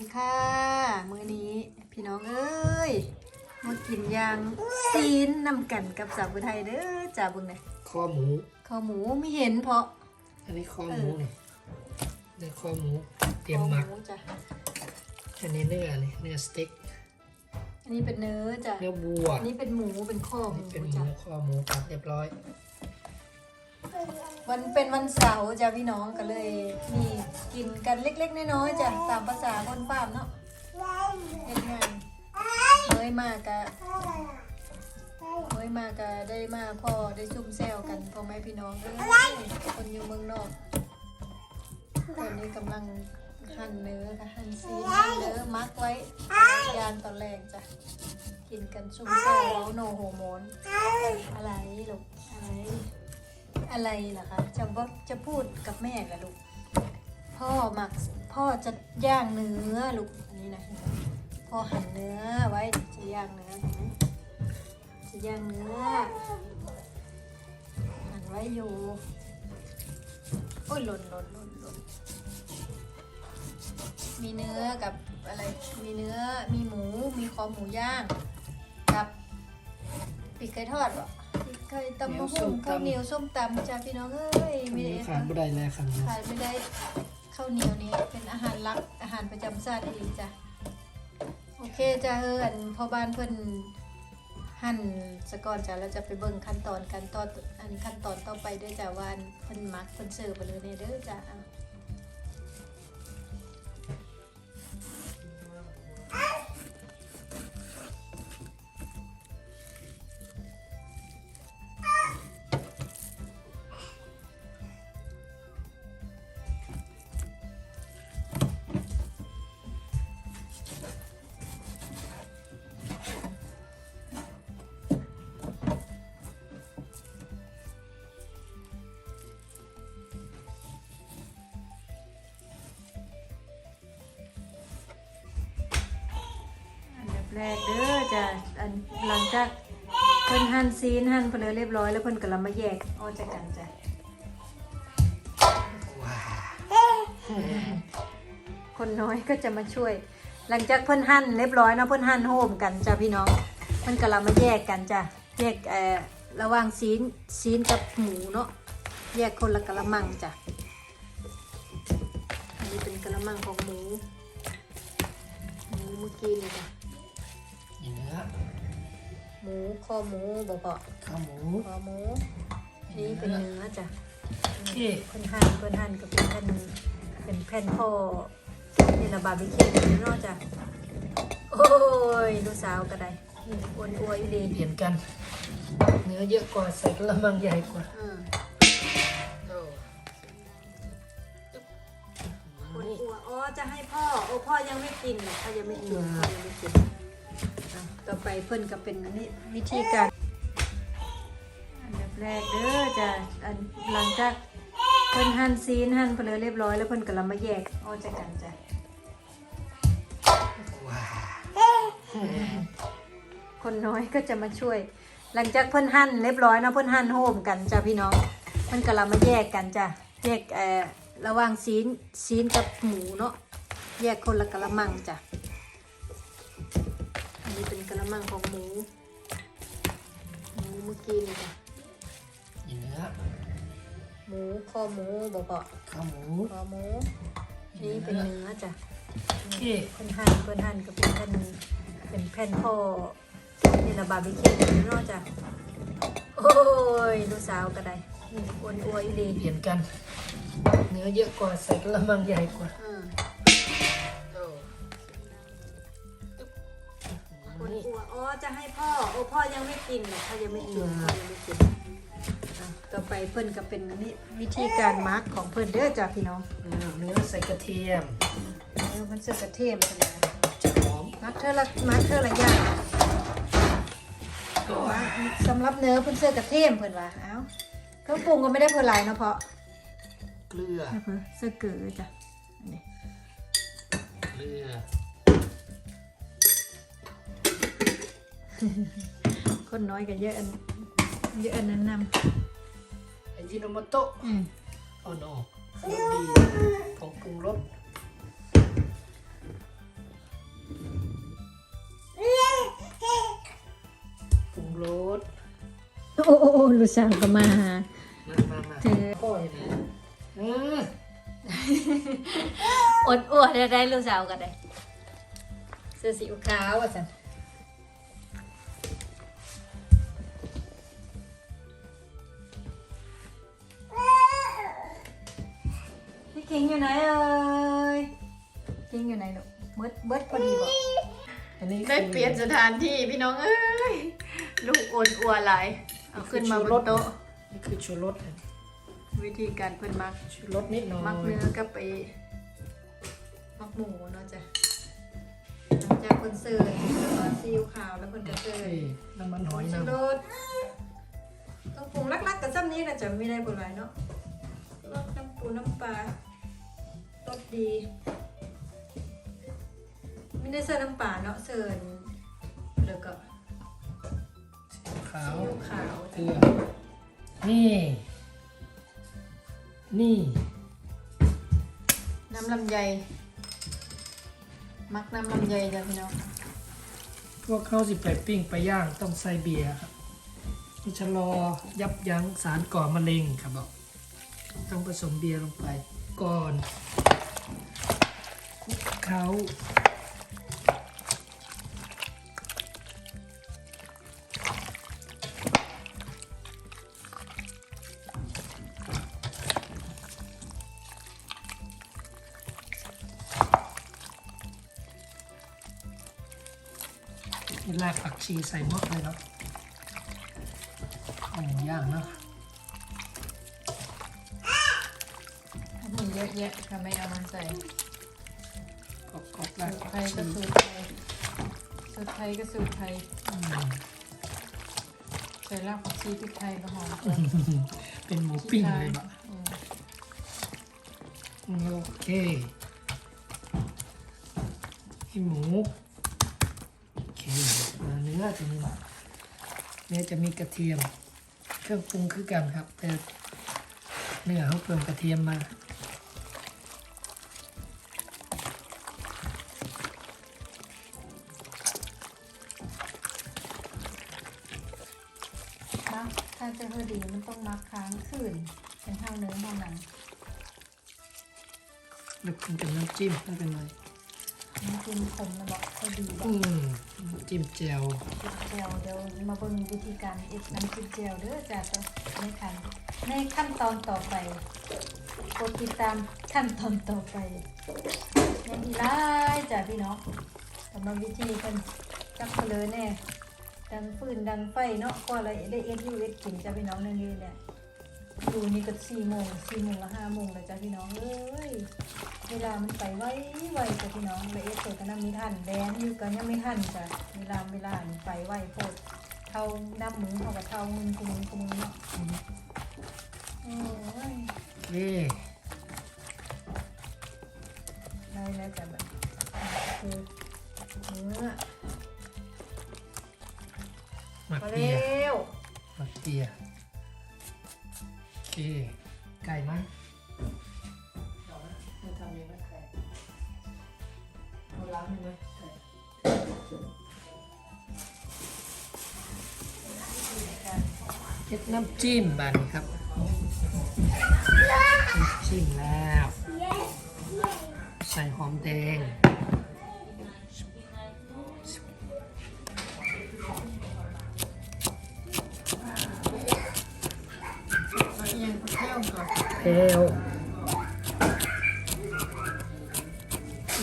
ดีค่ะ มื้อนี้พี่น้องเอ้ยมากินยางซีนนำกันกับสาวผู้ไทยเด้อจ้าเบุญเลยคอหมูข้าวหมูไม่เห็นเพราะ อันนี้คอหมูนี่เนื้อคอหมูเตรียมหมักข้าวจ้ะอันนี้เนื้อนี่เนื้อสเต็กอันนี้เป็นเนื้อจ้ะเนื้อวัวอันนี้เป็นหมูเป็นข้อหมูเป็นหมูจ้ะคอหมูตัดเรียบร้อย วันเป็นวันเสาร์จ้ะพี่น้องก็เลยมีกินกันเล็ก ๆ น้อยๆจ้ะตามภาษาคนฟาร์มเนาะเฮ็ดงานเฮ้ยมากกะเฮ้ยมากกะได้มาพ่อได้ซุ่มแซวกันพ่อแม่พี่น้องเอ้ยคนอยู่เมืองนอกตอนนี้กำลังหั่นเนื้อค่ะหั่นซีนเนื้อมักไว้ยานตอนแรกจ้ะกินกันชุ่มแซ่บแล้วโนโฮโมนอะไรลูกอะไร อะไรล่ะคะจะบอกจะพูดกับแม่กับลูก พ่อหมักพ่อจะย่างเนื้อลูกอันนี้นะพ่อหั่นเนื้อไว้จะย่างเนื้อเห็นไหมจะย่างเนื้อหั่นไว้อยู่โอ้ยหล่นหล่นหล่นหล่นมีเนื้อกับอะไรมีเนื้อมีหมูมีคอหมูย่างกับปีกไก่ทอดวะ ไก่ตำมะฮุ่งข้าวเหนียวส้มตำจ้าพี่น้องเอ้ยอันมีนี้แต่ขาดไม่ได้เลยครับขาดไม่ได้ข้าวเหนียวนี้เป็นอาหารหลักอาหารประจำชาติอีกจ้ะโอเคจ้าเอออันพ่อบ้านเพิ่นหั่นสะก่อนจ้ะแล้วจะไปเบิ่งขั้นตอนกันตอนอันขั้นตอนต่อไปเด้วยจ้ะว่าอันเพิ่นมักเพิ่นเสิร์ฟไปเลยเนี่ยเด้อจ้ะ จ้ะอันหลังจากเพิ่นหั่นซีนหั่นเพนเลยเรียบร้อยแล้วเพิ่นก็ลำมาแยกออกจากกันจ้ะว้าคนน้อยก็จะมาช่วย หลังจากเพิ่นหั่นเรียบร้อยเนาะเพิ่นหั่นโฮมกันจ้ะพี่น้องเพิ่นก็ลำมาแยกกันจ้ะแยกเอ่อระหว่างซีนซีนกับหมูเนาะแยกคนละกะละมังจ้ะอันนี้เป็นกะละมังของหมูหมูเมื่อกี้นี่จ้ะ เนื้อหมูคอหมูบ่พอข้าวหมูคอหมูอันนี้เป็นเนื้อจ้ะโอเคเพิ่นหั่นเพิ่นหั่นก็เป็นแผ่นเป็นแผ่นพ่อนี่ละบาร์บีคิวเนาะจ้ะโอ้ยลูกสาวก็ได้อ้วนอวยดีเปลี่ยนกัน เนื้อเยอะกว่าใส่กระมังใหญ่กว่าอืมโอ้อ้วนอวยอ๋อจะให้พ่อโอ้พ่อยังไม่กินเลยพ่อยังไม่กินพ่อยังไม่กิน่อไปเพิ่นก็เป็นอันนี้วิธีการอันดับแรกเด้อจ้ะอันหลังจากเพิ่นหั่นซีนหั่นเพนเลยเรียบร้อยแล้วเพิ่นก็ลำมาแยกออกจากกันจ้ะคนน้อยก็จะมาช่วย หลังจากเพิ่นหั่นเรียบร้อยนะเพิ่นหั่นโฮมกันจ้ะพี่น้องมันก็เรามาแยกกันจ้ะแยกเอ่อระหว่างซีนซีนกับหมูเนาะแยกคนละกะละมังจ้ะ นนี้เป็นกะละมังของหมู หมูเมื่อกี้นี่จ้ะเนื้อหมูคอหมูบ่พอข้าวหมูคอหมูอันนี้เป็นเนื้อจ้ะโอเคเพิ่นหั่นเพิ่นหั่นก็เป็นแผ่นเป็นแผ่นพ่อนี่ละบาร์บีคิวเนาะจ้ะโอ้ยลูกสาวก็ได้อ้วนอวยดีเปลี่ยนกัน เนื้อเยอะกว่าใส่กระมังใหญ่กว่า อ้วนอวยอ๋อจะให้พ่อโอ้พ่อยังไม่กินเลยพ่อยังไม่กินพ่อยังไม่กินอะต่อไปเพิ่นก็เป็นนี่วิธีการมาร์กของเพิ่นเด้อจ้ะพี่น้องเนื้อใส่กระเทียมเดี๋ยวมันเสือกระเทียมเพิ่นนะหอมมาร์กเท่าละมาร์กเท่าละอย่างสำหรับเนื้อเพิ่นเสือกระเทียมเพิ่นว่าเอ้าเครื่องปรุงก็ไม่ได้เพิ่นหลายเนาะเพาะเกลือนะเพื่อเสื้อเก๋อจ้ะอันนี้เกลือ คนน้อยกับเยอะอันเยอะอันนั้นนำยินโนโมโตะอ่อนออกดีผงปรุงรสปรุงรสโอ้โอ้ลูกสาวก็มามาเธอค่อยนะเออดอ้วนได้ลูกสาวกันได้เสื้อสีขาวอะจัน อยู่ไหนเอ่ยคิงอยู่ไหนลูกเบิดเบิดพอดีบอกอันนี้ได้เปลี่ยนสถานที่พี่น้องเอ้ยลูกอวนอัวหลายเอาขึ้นมาบนโต๊ะนี่คือชูรสวิธีการเพิ่นมักชูรสนิดหน่อยมักเนื้อกับไปมักหมูเนาะจ้ะหลังจากเพิ่นเสิร์ฟแล้วก็ซีอิ๊วขาวแล้วเพิ่นก็เสิร์ฟเอ้ยน้ำมันหอยชูน้ำรสต้องปรุงลักๆกับซ้ำนี้นะจ๊ะไม่ได้ปรุงหลายเนาะรสน้ำปูน้ำปลา รสดี ไม่ได้เสิร์ฟน้ำปลาเนาะเสิร์ฟแล้วก็ขาวซีอิ๊วขาวเกลือนี่ นี่ น้ำลำไย มักน้ำลำไยจ้ะพี่น้องพวกเขาสิไปปิ้งไปย่างต้องใส่เบียร์ครับนี่ชะลอยับยั้งสารก่อมะเร็งครับบอกต้องผสมเบียร์ลงไปก่อนคลุก เขานี่รากผักชีใส่หมดเลยเนาะข้าวหมูย่างเนาะมีเยอะแยะทำไมเอามาใส่ กรอบกรอบๆรากสูตรไทยก็สูตรไทยสูตรไทยก็สูตรไทยใส่รากผักชีพริกไทยก็หอมกว่าเป็นหมูปิ้งเลยบะอืมโอเคนี่หมูโอเคมาเนื้อจะมีเนื้อจะมีกระเทียม เครื่องปรุงคือกันครับ แต่เนื้อเขาเพิ่มกระเทียมมา อดีมันต้องมักค้างคืนเป็นเท่าเนื้อเท่าหนังแล้วคุณจะน้ำจิ้มไม่เป็นไรมันกินขมนะบอกก็ดีบออืกมน้ำจิ้มแจ่วเจียวเดี๋ยวมาเบิ่งวิธีการเอ็ดน้ำจิ้มเจียวเด้อจ้ะในขั้นในขั้นตอนต่อไปโปรดติดตามขั้นตอนต่อไปยังอีกหลายจ้ะพี่น้องสำหรับวิธีกันจักเพลอแน่ ดังฟืนดังไฟเนาะก็อะไรได้เอ็ดยูเอ็ดกินจ้ะพี่น้องนั่นนี่เนี่ยดูนี่ก็สี่โมงสี่โมงละห้าโมงแล้วจ้ะพี่น้องเอ้ยเวลามันไปไวไวจ้ะพี่น้องละเอ็ดเปิดกันน้ำมีทันแดนอยู่กันยังไม่ทันจ้ะเวลาเวลามันไปไวโพดเท่าน้ำมือเท่ากับเท่าเงินกุมงกุมงเนาะโอ้ยเอ้ยได้แล้วจ้ะแบบคือเนื้อห มักมาเปียเร็วหมักเปียโอเคไก่ไหมเอานะไม่ทำเองนะไก่เอาล้างใช่ไหมไก่เฮ็ดน้ำจิ้มบานนี้ครับน้ำจิ้มแล้ว ใส่หอมแดง แพลว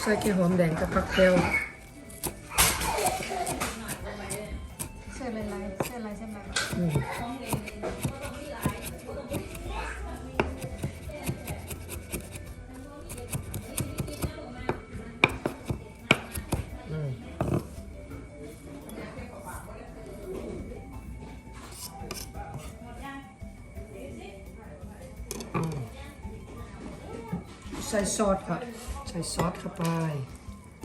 ใส่แค่หอมแดงกับผักแพลว ใส่ซอสครับใส่ซอสเข้าไป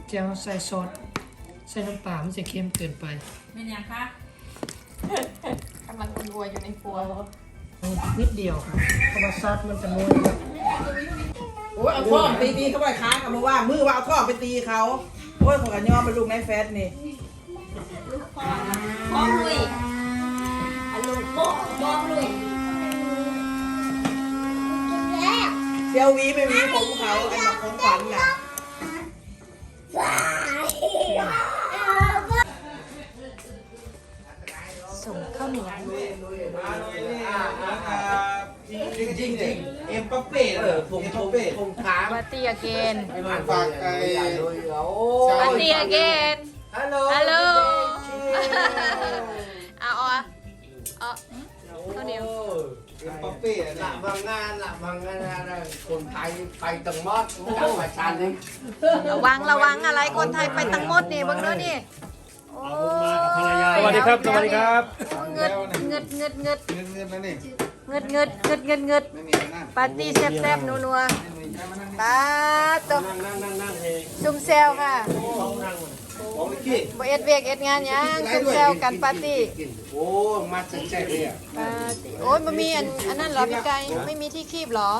เจ้าใส่ซอส ใส่น้ำปลามันจะเค็มเกินไปเป็นยังคะกำลังกลัวอยู่ในครัวนิดเดียวครับเพราะว่าซอสมันจะม้วนครับโอ้ยเอาท่องตีตีเขาไปค้างกันมาว่า มือว่าเอาท่องไปตีเขาโอ้ยของกันยอมเป็นลูกในแฟตนี่พ่อลุยอเซีย ววีไม่มีผมเขาไอ้หมักของขวัญน่ะส่งข้าวเหนียวจริงจริงจริงเอ็มปัปเป้เออผมปัปเป้ผมขาปาร์ตี้อเกนฝากไอ้ปาร์ตี้อเกนฮัลโหลฮัลโหลอาอะเอข้าวเหนียว เอ็มปัปเป้ละบางงานละบางงานอะไรคนไทยไปตังมอดจังหวัดชาญนี่ระวังระวังอะไรคนไทยไปตั้งหมดนี่เบิ่งเด้อนี่โอ้ยสวัสดีครับ สวัสดีครับ เงิดเงิดเงิดเงิดเงินเงินนั่นนี่เงิดเงิดเงิดเงิดเงิดไม่มีนั่นปาร์ตี้แซ่บๆนัวๆปาตบนั่งนั่งนั่งนั่งเองซุ่มแซวค่ะ เขานั่ง ของนิกกี้บ่เอ็ดเวียกเอ็ดงานหยังซุ่มแซวกันปาร์ตี้โอ้มาแซ่บเลยอะปาร์ตี้โอ้ยมันมีอันอันนั้นเหรอพี่ไก่ไม่มีที่คีบเหรอ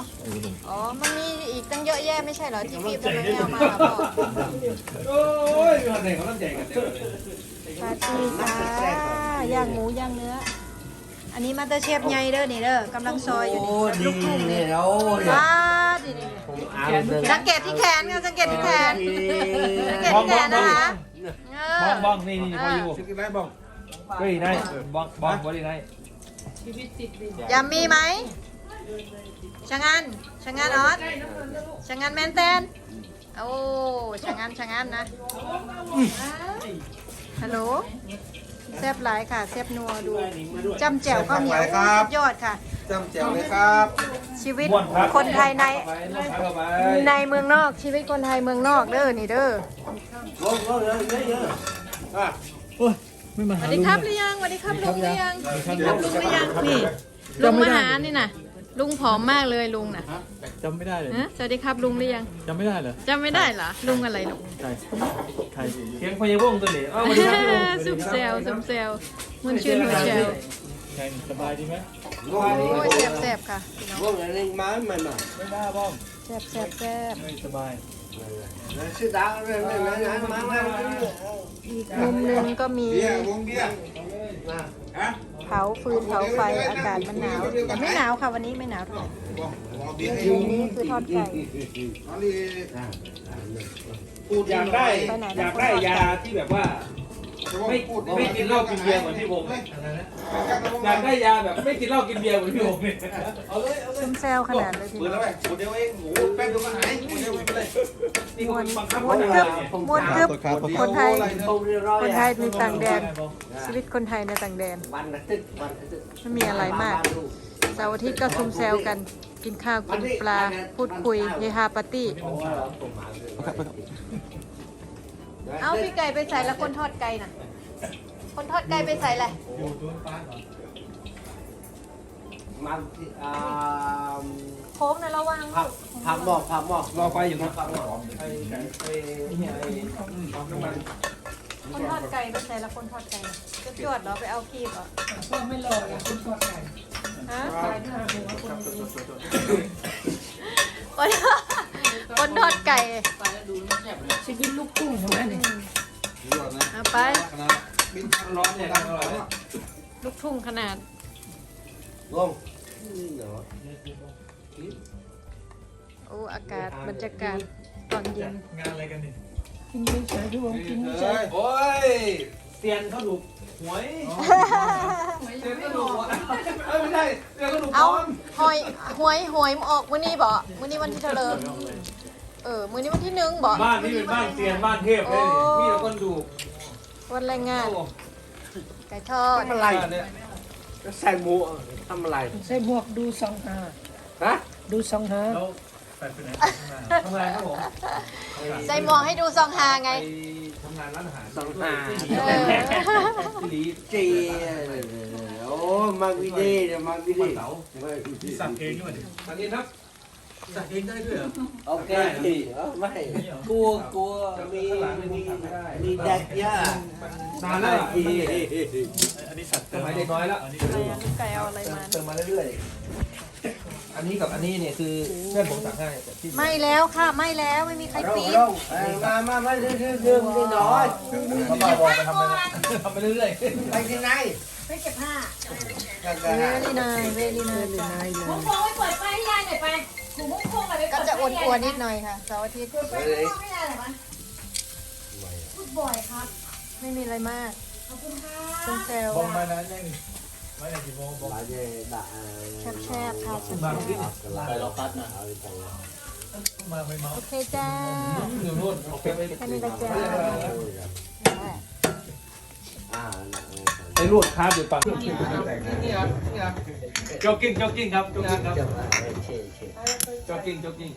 อ๋อมันมีอีกตั้งเยอะแยะไม่ใช่เหรอที่คีบทำไมไม่เอามาล่ะพ่อโอ้ยคนไหนเขาต้องใจกันเดี๋ยวปาร์ตี้ค่ะย่างหมูย่างเนื้อ อันนี้มาสเตอร์เชฟใหญ่เด้อนี่เด้อกำลังซอยอยู่นี่ลูกทุ่งนี่โอ้ยปาร์ตี้นี่ผมอ่านเลยสังเกตที่แขนค่ะสังเกตที่แขนสังเกตที่แขนนะคะเอ บ้องอบ้องนี่นี่พออยู่ชิคกี้พายบอกเฮ้ยนายบ้องบ้องบอดี้นายยำมีไหมชะงันชะงันออสชะงันแมนเตนโอ้ชะงันชะงันนะฮัลโหลแซบหลายค่ะแซบนัวดูจำแจ่วข้าวเหนียวสุดยอดค่ะจำแจ๋วเลยครับ ชีวิตบ้วนครับคนไทยในไปน้องขาเข้าไปในเมืองนอกชีวิตคนไทยเมืองนอกเด้อนี่เด้อ โอ้โหเยอะเยอะเยอะอะสวัสดีครับหรือยังสวัสดีครับลุงหรือยังสวัสดีครับลุงหรือยังนี่ลุงมาหานี่น่ะ ลุงผอมมากเลยลุงน่ะจำไม่ได้เลยฮะสวัสดีครับลุงหรือยังจำไม่ได้เลยจำไม่ได้เหรอลุงอะไรลุง ใครใครเสียงพยาบ้งตัวนี้อ้าวสวัสดีครับลุงซุปเซลซุปเซลมันชื่นหัวเชลใครสบายดีไหมโอ้ยแซ่บแซ่บค่ะพวกนั้นมาใหม่ใหม่ไม่น่าบ้องแซ่บแซ่บแซ่บไม่สบาย ชื่อดาวนั่นนั่นนั่นมามาอีกมุมหนึงก็มีเบียร์วงเบียร์มาฮะเผาฟืนเผาไฟอากาศมันหนาวแต่ไม่หนาวค่ะวันนี้ไม่หนาวเท่าไหร่บอกบอกเบียร์ให้อันนี้คือทอดไก่อันนี้อยากได้ อยากได้ยาที่แบบว่า ไม่ไม่กินเหล้ากินเบียร์เหมือนพี่ผมอยากได้ยาแบบไม่กินเหล้ากินเบียร์เหมือนพี่ผมเนี่ยเอาเลยเอาเลยซุปเซลขนาดเลยทีเปิดเดียวแล้วไปหมดเดียวเองโอ้แป้งเดียวก็หายหมดเดียวไปเลยนี่คนบังคับม้วนเขากึบเนี่ยม้วนกึบคนไทยผมเรียบร้อยคนไทยในต่างแดน ชีวิตคนไทยในต่างแดนวันละตึกวันละตึกไม่มีอะไรมาก เสาร์อาทิตย์ก็ซุมแซวกัน กินข้าวกินปลา พูดคุยเฮฮาปาร์ตี้ เอาพี่ไก่ไปใส่ละคนทอดไก่น่ะ คนทอดไก่ไปใส่แหละมาอ่าโค้งนะระวังผักผักหมอกผักหมอกรอไฟอยู่ครับผักหมอกไอ้ไก่ไอ้เนี่ยไอ้น้ำมันคนทอดไก่ไปใส่ละคนทอดไก่น่ะจะจวดเหรอไปเอาคีบเหรอไม่รอละคนทอดไก่ฮะคน คนทอดไก่ชีวิตลูกกุ้งของมันเอาไป บินร้อนเนี่ยอร่อยเนี่ยลูกทุ่งขนาดงงโอ้อากาศบรรยากาศตอนเย็นงานอะไรกันนี่โอ้ยเตียนเขาดูหวยเตียนเขาดูหวยเอ้ยไม่ใช่เตียนเขาดูเอาบอลหอยหวยหวยออกมื้อนี้บ่มื้อนี้วันที่เท่าไหร่เออ มื้อนี้วันที่หนึ่งบ่บ้านนี่เป็นบ้านเตียนบ้านเทพเลยนี่มีแต่คนดูวันแรงงานโอ้ไก่ทอดทำอะไรเนี่ยใส่หมูทำอะไรใส่หมวกดูสองหาฮะดูสองหาแล้วแฟนไปไหนทำอะไรครับผมใส่หมวกให้ดูซองฮาไงไปทำงานร้านอาหารสองห้าเออที่ดีจีโอ้มาวิดีเนี่ยมาวิดีเสาสั่งเองด้วยดิอันนี้ครับ สั่งเองได้ด้วยเหรอ โอเคไม่กลัวกลัวมีมีมีแดกยานานแล้วทีอันนี้สัตว์สมัยเด็กน้อยแล้วอันนี้อะไรอะลูกไก่เอาอะไรมา เติมมาเรื่อยออันนี้กับอันนี้เนี่ยคือเพื่อนผมสั่งให้แต่ที่ไม่แล้วค่ะ ไม่แล้วไม่มีใครปี๊ดมามามาเรื่อยเรื่อยเรื่อยนิดหน่อยเขาบอกบอกไปทำไปทำไปเรื่อยไปที่ไหนไม่เก็บผ้ากันเวลี่นายเวลี่นายเลยนายเลมุ้งยโค้งไปเปิดไฟให้ยายหน่อยไป หนูมุ้งโค้งอะไปก็เปิดจะไฟอ้ให้ยายวนๆนิดหน่อยค่ะเสาร์อาทิตย์เปิดไฟมุ้งโค้งให้ยายหน่อยมาพูดบ่อยครับ ไม่มีอะไรมาก ขอบคุณค่ะเป็นเซลบองมานั้นยังไม่ได้กี่โมงบอกแคบๆค่ะๆบางที่ไปเราปัดนะมาไม่เมาโอเคจ้าอยู่นู่นโอเคไม่แค่นี้ละจ้า ไอ้ลวดคาบอยู่ปังนี่ครับนี่ครับจ็อกกิ้งจ็อกกิ้งครับจ็อกกิ้งครับจ็อกกิ้งจ็อกกิ้ง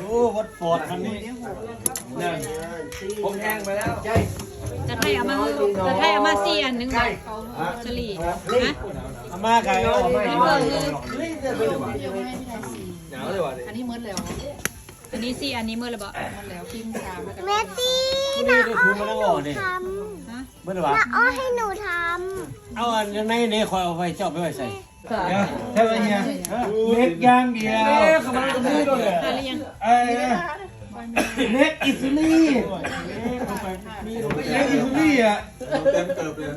โอ้วัดฟอร์ดมันนี่นั่นผมแห้งไปแล้วจะให้เอามาจะให้เอามาสี่อันหนึ่งบาทเขาสลีนะอามาไก่เอาไม่นี่เบอร์คือหนาวเลยว่ะอันนี้มืดแล้ว อันนี้สี่อันนี้มืดแล้วบ่มืดแล้วปิ้งสามแล้วก็แม่ตีนี่ได้คุณมาแล้วบอกดิทเมื่อวานำอ้อให้หนูทเอาอันในนี่คอยเอาไว้เจ้าไปไว้ใส่ใช่ไหมเฮียเม็ดย่างเดียวเอ๊ะเขามาตรงนี้ด้วยทานหรือยังเอ้เม็ดอิตาลีเม็ดอิตาลีอะเต็มเติบเลย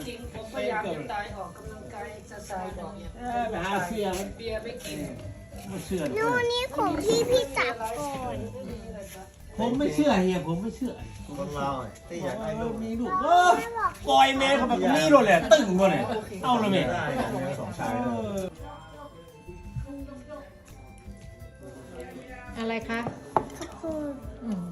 พยายามจะตายออกกำลังกายเอ็กซ์ไซส์ก่อนไปหาเสียมันเบียร์ไม่กิน ไม่เชื่อำนู่นนี่ของพี่พี่จับก่อนผมไม่เชื่อเฮียผมไม่เชื่อคนเราที่อยากได้ลูกมีลูกเออปล่อยแม่เขาแบบนี้เลยแหละตึงบ่เนี่ยเอาละแม่สองชายเลยอะไรคะคืออืม